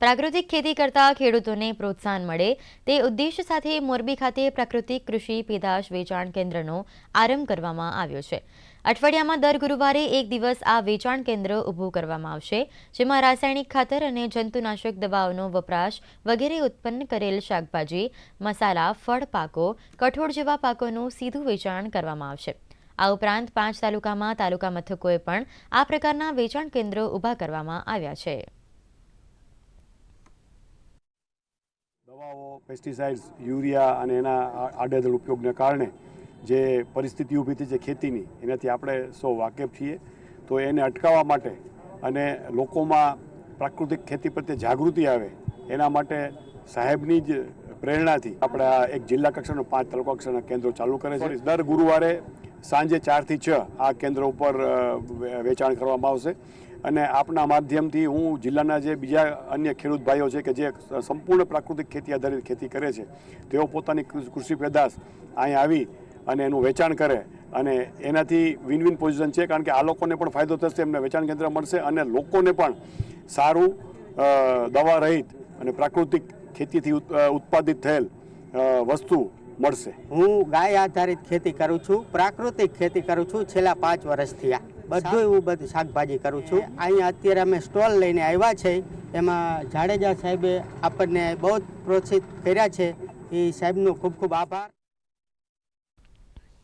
પ્રાકૃતિક ખેતી કરતા ખેડૂતોને પ્રોત્સાહન મળે તે ઉદ્દેશ સાથે મોરબી ખાતે પ્રાકૃતિક કૃષિ પેદાશ વેચાણ કેન્દ્રનો આરંભ કરવામાં આવ્યો છે. અઠવાડિયામાં દર ગુરુવારે એક દિવસ આ વેચાણ કેન્દ્ર ઊભું કરવામાં આવશે, જેમાં રાસાયણિક ખાતર અને જંતુનાશક દવાઓનો વપરાશ વગેરે ઉત્પન્ન કરેલ શાકભાજી, મસાલા, ફળ પાકો, કઠોળ જેવા પાકોનું સીધું વેચાણ કરવામાં આવશે. આ ઉપરાંત પાંચ તાલુકામાં તાલુકા મથકોએ પણ આ પ્રકારના વેચાણ કેન્દ્રો ઊભા કરવામાં આવ્યા છે. દવાઓ પેસ્ટિસાઇડ્સ યુરિયા અને એના આડેધડ ઉપયોગને કારણે જે પરિસ્થિતિ ઊભી થઈ છે ખેતીની એનાથી આપણે સૌ વાકેફ છીએ. તો એને અટકાવવા માટે અને લોકોમાં પ્રાકૃતિક ખેતી પ્રત્યે જાગૃતિ આવે એના માટે સાહેબની જ પ્રેરણાથી આપણે આ એક જિલ્લા કક્ષાનો પાંચ તાલુકા કક્ષાના કેન્દ્રો ચાલુ કરે છે. દર ગુરુવારે સાંજે ચારથી છ આ કેન્દ્ર ઉપર વેચાણ કરવામાં આવશે. અને આપના માધ્યમથી હું જિલ્લાના જે બીજા અન્ય ખેડૂત ભાઈઓ છે કે જે સંપૂર્ણ પ્રાકૃતિક ખેતી આધારિત ખેતી કરે છે, તેઓ પોતાની કૃષિ પેદાશ અહીં આવી અને એનું વેચાણ કરે અને એનાથી વિન વિન પોઝિશન છે કારણ કે આ લોકોને પણ ફાયદો થશે, એમને વેચાણ કેન્દ્ર મળશે અને લોકોને પણ સારું દવા રહિત અને પ્રાકૃતિક ખેતીથી ઉત્પાદિત થયેલ વસ્તુ મળશે. હું ગાય આધારિત ખેતી કરું છું, પ્રાકૃતિક ખેતી કરું છું છેલ્લા પાંચ વર્ષથી આ. બધું હું બધું શાકભાજી કરું છું. અહીંયા અત્યારે અમે સ્ટોલ લઈને આવ્યા છે. એમાં જાડેજા સાહેબે આપણને બહુ જ પ્રોત્સાહિત કર્યા છે. એ સાહેબનો ખૂબ ખૂબ આભાર.